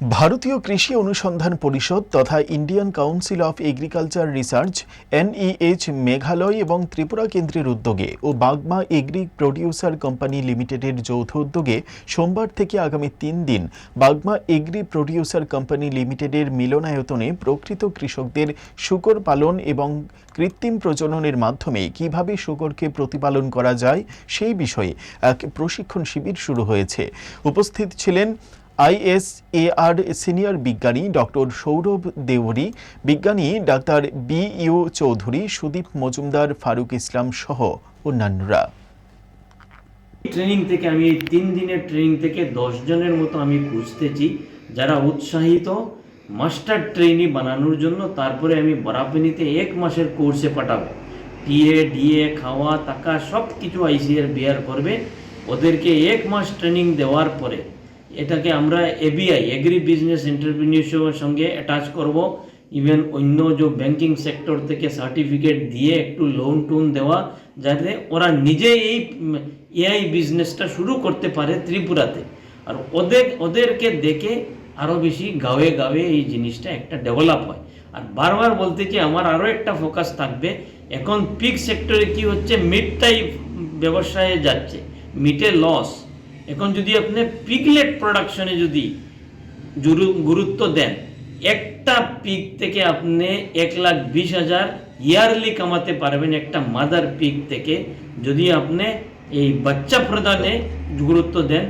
ভারতীয় কৃষি অনুসন্ধান পরিষদ তথা Indian council of agriculture research, NEH, Meghalaya এবং ত্রিপুরা কেন্দ্রের উদ্যোগে ও বাগমা এগ্রি প্রডিউসার কোম্পানি লিমিটেডের যৌথ উদ্যোগে সোমবার থেকে আগামী তিন দিন বাগমা এগ্রি প্রডিউসার কোম্পানি লিমিটেডের মিলনায়তনে প্রকৃত কৃষকদের শুকর পালন এবং কৃত্রিম প্রজননের মাধ্যমে কীভাবে শুকরকে প্রতিপালন করা যায় সেই বিষয়ে এক প্রশিক্ষণ শিবির শুরু হয়েছে। উপস্থিত ছিলেন আইএসএআর সিনিয়র বিজ্ঞানী ডক্টর সৌরভ দেওরি বিজ্ঞানী doctor B U Chowdhury, Sudip Majumdar, Faruk Islam সহ অন্যান্যরা। ট্রেনিং থেকে আমি এই তিন দিনের ট্রেনিং থেকে দশ জনের মতো আমি খুঁজতেছি, যারা উৎসাহিত মাস্টার ট্রেনি বানানোর জন্য, তারপরে আমি বরাবনিতে এক মাসের কোর্সে পাঠাবো। টিএ ডিএ খাওয়া টাকা সব কিছু আইসিআর বিয়ার করবে। ওদেরকে এক মাস ট্রেনিং দেওয়ার পরে এটাকে আমরা এবিআই এগ্রি বিজনেস এন্টারপ্রিনিয়রশিপের সঙ্গে অ্যাটাচ করব। ইভেন অন্য যে ব্যাংকিং সেক্টর থেকে সার্টিফিকেট দিয়ে একটু লোন টোন দেওয়া, যাতে ওরা নিজে এই এআই বিজনেসটা শুরু করতে পারে ত্রিপুরাতে। আর ওদের, ওদেরকে দেখে আরও বেশি গাঁয়ে গাঁয়ে এই জিনিসটা একটা ডেভেলপ হয়। আর বারবার বলতে যে আমার আরও একটা ফোকাস থাকবে। এখন পিক সেক্টরে কি হচ্ছে মিড টাইপ ব্যবসায়ে যাচ্ছে। মিটে লস এখন যদি আপনি পিগলেট প্রোডাকশনে যদি গুরুত্ব দেন, একটা পিক থেকে আপনি এক লাখ বিশ হাজার ইয়ারলি কামাতে পারবেন একটা মাদার পিক থেকে। যদি আপনি এই বাচ্চা প্রদানে গুরুত্ব দেন